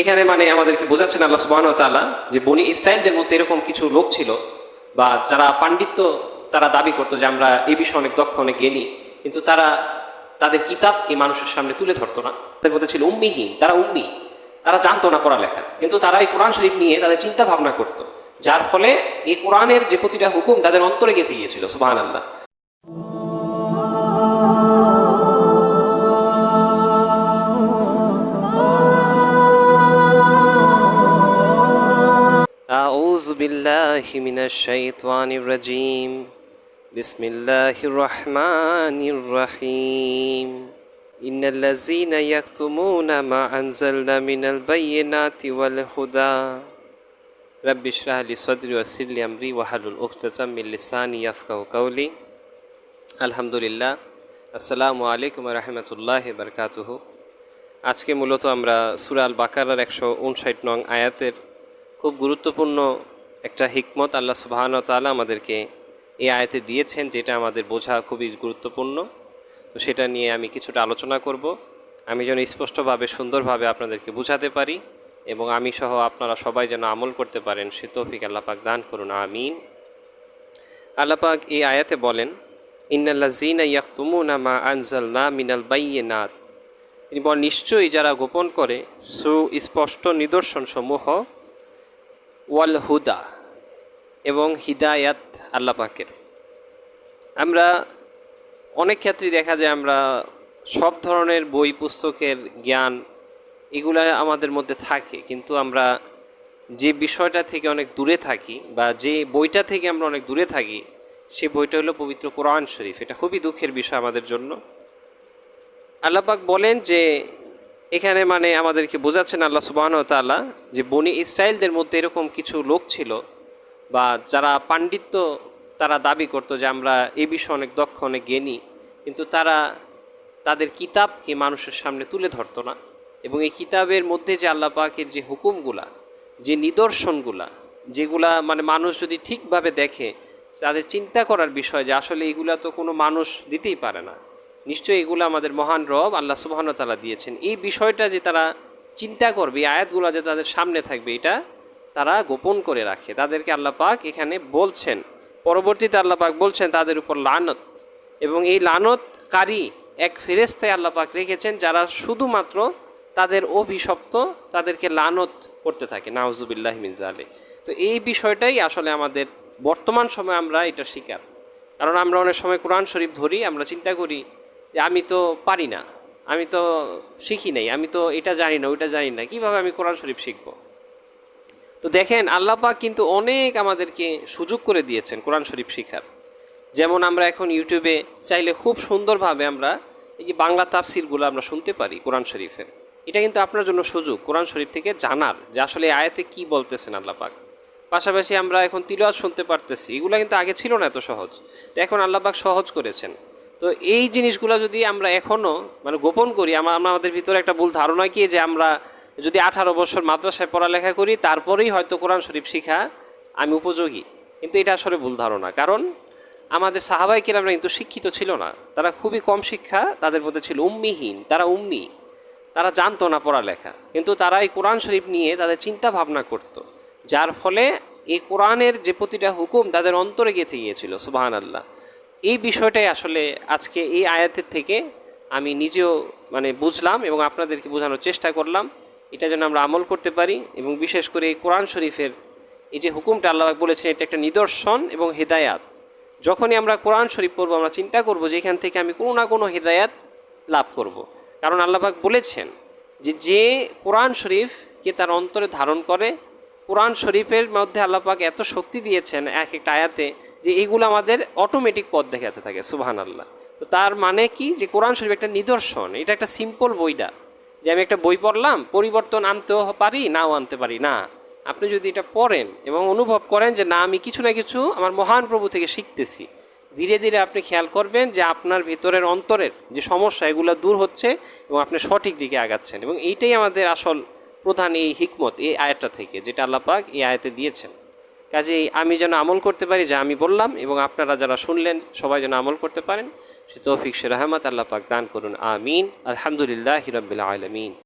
এখানে মানে আমাদেরকে বোঝাচ্ছেন আল্লাহ সুবাহ তাআলা যে বনি ইসরায়েলদের মধ্যে এরকম কিছু লোক ছিল বা যারা পাণ্ডিত্য তারা দাবি করতো যে আমরা এই বিষয়ে অনেক দক্ষ, অনেক জ্ঞানী। কিন্তু তারা তাদের কিতাব এই মানুষের সামনে তুলে ধরতো না। তাদের মধ্যে ছিল উম্মিহীন তারা উম্মি। তারা জানতো না পড়ালেখা। কিন্তু তারা এই কোরআন শরীফ নিয়ে তাদের চিন্তা ভাবনা করতো। যার ফলে এই কোরআনের যে প্রতিটা হুকুম তাদের অন্তরে গেঁথে গিয়েছিল সুবাহ আল্লাহ بالله من الشيطان الرجيم بسم الله الرحمن الرحيم إن الذين يكتمون ما أنزلنا من البينات والهدى رب اشرح لي صدري ويسر لي أمري واحلل عقدة من لساني يفقهوا قولي الحمد لله আসসালামু আলাইকুম রহমতুল্লাহ বরকাতুহ আজকে মূলত আমরা সুরাল বাকারার একশো উনষাট নং আয়াতের খুব গুরুত্বপূর্ণ একটা হিকমত আল্লাহ সুবাহান তাআলা আমাদেরকে এই আয়াতে দিয়েছেন, যেটা আমাদের বোঝা খুবই গুরুত্বপূর্ণ। তো সেটা নিয়ে আমি কিছুটা আলোচনা করব। আমি যেন স্পষ্টভাবে, সুন্দরভাবে আপনাদেরকে বুঝাতে পারি এবং আমি সহ আপনারা সবাই যেন আমল করতে পারেন, সে তৌফিক আল্লাপাক দান করুন, আমিন। আল্লাপাক এই আয়াতে বলেন ইন্নাল্লাজিনা ইয়াখতুমুনা মা আনজালনা মিনাল বাইয়িনাত। তিনি বলেন, নিশ্চয়ই যারা গোপন করে, সুস্পষ্ট নিদর্শন সমূহ ওয়াল হুদা এবং হিদায়াত আল্লাহ পাকের। আমরা অনেক ক্ষেত্রেই দেখা যায় আমরা সব ধরনের বই, পুস্তকের জ্ঞান এগুলা আমাদের মধ্যে থাকে, কিন্তু আমরা যে বিষয়টা থেকে অনেক দূরে থাকি বা যে বইটা থেকে আমরা অনেক দূরে থাকি, সে বইটা হলো পবিত্র কোরআন শরীফ। এটা খুবই দুঃখের বিষয় আমাদের জন্য। আল্লাপাক বলেন যে এখানে মানে আমাদেরকে বোঝাচ্ছেন আল্লাহ সুবাহন তাআলা যে বনি ইসরায়েলদের মধ্যে এরকম কিছু লোক ছিল বা যারা পাণ্ডিত্য তারা দাবি করতো যে আমরা এ বিষয়ে অনেক দক্ষ, অনেক জ্ঞানী, কিন্তু তারা তাদের কিতাবকে মানুষের সামনে তুলে ধরতো না। এবং এই কিতাবের মধ্যে যে আল্লাহ পাকের যে হুকুমগুলা, যে নিদর্শনগুলা, যেগুলা মানে মানুষ যদি ঠিকভাবে দেখে, তাদের চিন্তা করার বিষয় যে আসলে এগুলা তো কোনো মানুষ দিতেই পারে না। নিশ্চয়ই এগুলো আমাদের মহান রব আল্লাহ সুবাহতালা দিয়েছেন। এই বিষয়টা যে তারা চিন্তা করবে আয়াতগুলো যে তাদের সামনে থাকবে, এটা তারা গোপন করে রাখে। তাদেরকে আল্লাহ পাক এখানে বলছেন, পরবর্তীতে আল্লাহ পাক বলছেন তাদের উপর লানত। এবং এই লানতকারী এক ফেরেস্তায় আল্লাহ পাক রেখেছেন যারা শুধুমাত্র তাদের অভিশপ্ত, তাদেরকে লানত করতে থাকে। নাউজুবিল্লাহ মিনজালে তো এই বিষয়টাই আসলে আমাদের বর্তমান সময় আমরা এটা শিকার। কারণ আমরা অনেক সময় কোরআন শরীফ ধরি, আমরা চিন্তা করি যে আমি তো পারি না। আমি তো শিখি নাই। আমি তো এটা জানি না, ওইটা জানি না। কীভাবে আমি কোরআন শরীফ শিখব? তো দেখেন, আল্লাহ পাক কিন্তু অনেক আমাদেরকে সুযোগ করে দিয়েছেন কোরআন শরীফ শিখার। যেমন আমরা এখন ইউটিউবে চাইলে খুব সুন্দরভাবে আমরা এই যে বাংলা তাফসিরগুলো আমরা শুনতে পারি কোরআন শরীফের। এটা কিন্তু আপনার জন্য সুযোগ কোরআন শরীফ থেকে জানার যে আসলে আয়াতে কি বলতেছেন আল্লাহ পাক। পাশাপাশি আমরা এখন তিলওয়াত শুনতে পারতেছি। এগুলো কিন্তু আগে ছিল না এত সহজ। তো এখন আল্লাহবাক সহজ করেছেন। তো এই জিনিসগুলো যদি আমরা এখনও মানে গোপন করি আমরা আমাদের ভিতরে একটা ভুল ধারণা কি যে আমরা যদি আঠারো বছর মাদ্রাসায় পড়ালেখা করি, তারপরেই হয়তো কোরআন শরীফ শিখা আমি উপযোগী। কিন্তু এটা আসলে ভুল ধারণা। কারণ আমাদের সাহাবাই কিরামরা কিন্তু শিক্ষিত ছিল না। তারা খুবই কম শিক্ষা তাদের মধ্যে ছিল উম্মিহীন, তারা উম্মি। তারা জানতো না পড়ালেখা। কিন্তু তারা এই কোরআন শরীফ নিয়ে তাদের চিন্তা ভাবনা করতো। যার ফলে এই কোরআনের যে প্রতিটা হুকুম তাদের অন্তরে গেঁথে গিয়েছিল সুবাহান আল্লাহ এই বিষয়টাই আসলে আজকে এই আয়াতের থেকে আমি নিজেও মানে বুঝলাম এবং আপনাদেরকে বোঝানোর চেষ্টা করলাম এটা যেন আমরা আমল করতে পারি এবং বিশেষ করে এই কোরআন শরীফের এই যে হুকুমটা আল্লাহ বলেছেন, এটা একটা নিদর্শন এবং হেদায়াত যখনই আমরা কোরআন শরীফ পড়ব, আমরা চিন্তা করব যে এখান থেকে আমি কোনো না কোনো হেদায়াত লাভ করব। কারণ আল্লাহবাক বলেছেন যে যে কোরআন শরীফকে তার অন্তরে ধারণ করে, কোরআন শরীফের মধ্যে আল্লাপাক এত শক্তি দিয়েছেন এক একটা আয়াতে যে এইগুলো আমাদের অটোমেটিক পথ দেখাতে থাকে সুবাহান আল্লাহ তো তার মানে কি? যে কোরআন শরীফ একটা নিদর্শন, এটা একটা সিম্পল বইটা। যে আমি একটা বই পড়লাম, পরিবর্তন আনতেও পারি, নাও আনতে পারি, না। আপনি যদি এটা পড়েন এবং অনুভব করেন যে না, আমি কিছু না কিছু আমার মহান প্রভু থেকে শিখতেছি, ধীরে ধীরে আপনি খেয়াল করবেন যে আপনার ভিতরের অন্তরের যে সমস্যা, এগুলো দূর হচ্ছে এবং আপনি সঠিক দিকে আগাচ্ছেন। এবং এইটাই আমাদের আসল প্রধান এই হিকমত, এই আয়াতটা থেকে, যেটা আল্লাহ পাক এই আয়াতে দিয়েছেন। কাজেই আমি যেন আমল করতে পারি যা আমি বললাম এবং আপনারা যারা শুনলেন, সবাই যেন আমল করতে পারেন। সে তৌফিক, সে রহমত, আল্লাহ পাক দান করুন। আমিন। আলহামদুলিল্লাহ হিরবিল আলমিন।